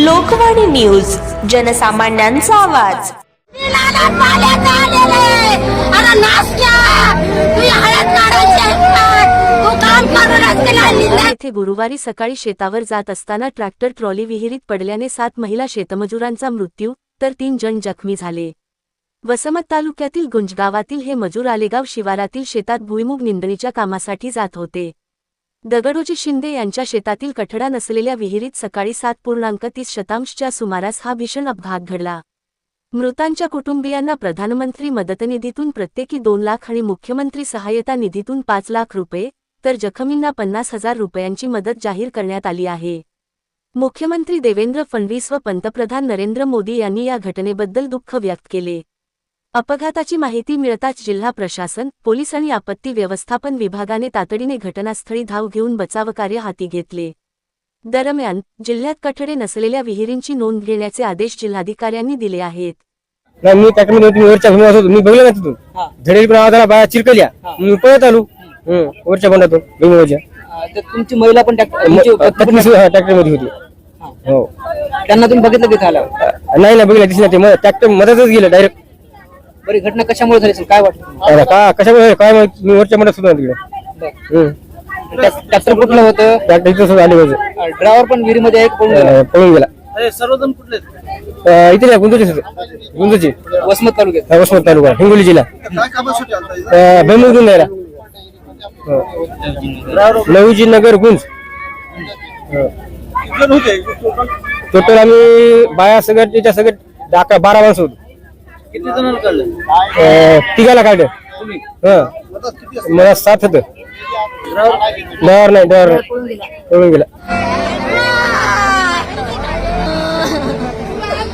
Lokvani news जनसामान्यांचा आवाज. येथे गुरुवारी सकाळी शेतावर जात असताना ट्रॅक्टर ट्रॉली विहिरीत पडल्याने सात महिला शेतमजुरांचा मृत्यू तर तीन जण जखमी झाले. वसमत तालुक्यातील गुंज गावातील हे मजूर आलेगाव शिवारातील शेतात भुईमुग निंदणीच्या कामासाठी जात होते. दगडोजी शिंदे यांच्या शेतातील कठडा नसलेल्या विहिरीत सकाळी सात पूर्णांक तीस शतांशच्या सुमारास हा भीषण अपघात घडला. मृतांच्या कुटुंबियांना प्रधानमंत्री मदतनिधीतून प्रत्येकी दोन लाख आणि मुख्यमंत्री सहाय्यता निधीतून पाच लाख रुपये तर जखमींना पन्नास हजार रुपयांची मदत जाहीर करण्यात आली आहे. मुख्यमंत्री देवेंद्र फडणवीस व पंतप्रधान नरेंद्र मोदी यांनी या घटनेबद्दल दुःख व्यक्त केले. अपघाताची माहिती मिळताच जिल्हा प्रशासन पोलीस आणि आपत्ती व्यवस्थापन विभागाने तातडीने घटनास्थळी धाव घेऊन बचावकार्य हाती घेतले. दरम्यान जिल्ह्यात कठडे नसलेल्या विहिरींची नोंद घेण्याचे आदेश जिल्हाधिकाऱ्यांनी दिले आहेत. नाही मी मी वरच्या बघलं ना तिथून. झडेल पण आवाज आला बाया चिरकल्या मी पळत आलो. वरच्या बंडातून भूमीवरच्या तुमची महिला पण ट्रॅक्टर ट्रॅक्टरमध्ये होती. हो. त्यांना तुम्ही बघितलं की झालं नाही ना बघितलं दिसलं ते ट्रॅक्टर मधातच गेलं डायरेक्ट. बरी घटना कशामुळे झाली असेल? काय वाटतं? का कशामुळे काय माहीत, मी वरच्या बंडात सुद्धा तिकडे. ट्रॅ- ट्रॅक्टर कुठलं होतं? ट्रॅक्टर इथं सुद्धा आले पाहिजे ड्रायव्हर पण विहिरीमध्ये आहे का पळून गेला? अं, पळून गेला. सर्वजण कुठले अं, इथे गुंजूचे गुंजूचे वसमत तालुक्यात. वसमत तालुका हिंगोली जिल्हा. अं, भैमुगून जायला नवीजी नगर गुंज. टोटल आम्ही बाया सगळं त्याच्या सगळं अकरा बारा माणसं होतो. किती जणांना कळलं अं, तिघाला काढलं. हं. मला साथ होतं. ड्रायव्हर? नाही ड्रायव्हर पळून गेला?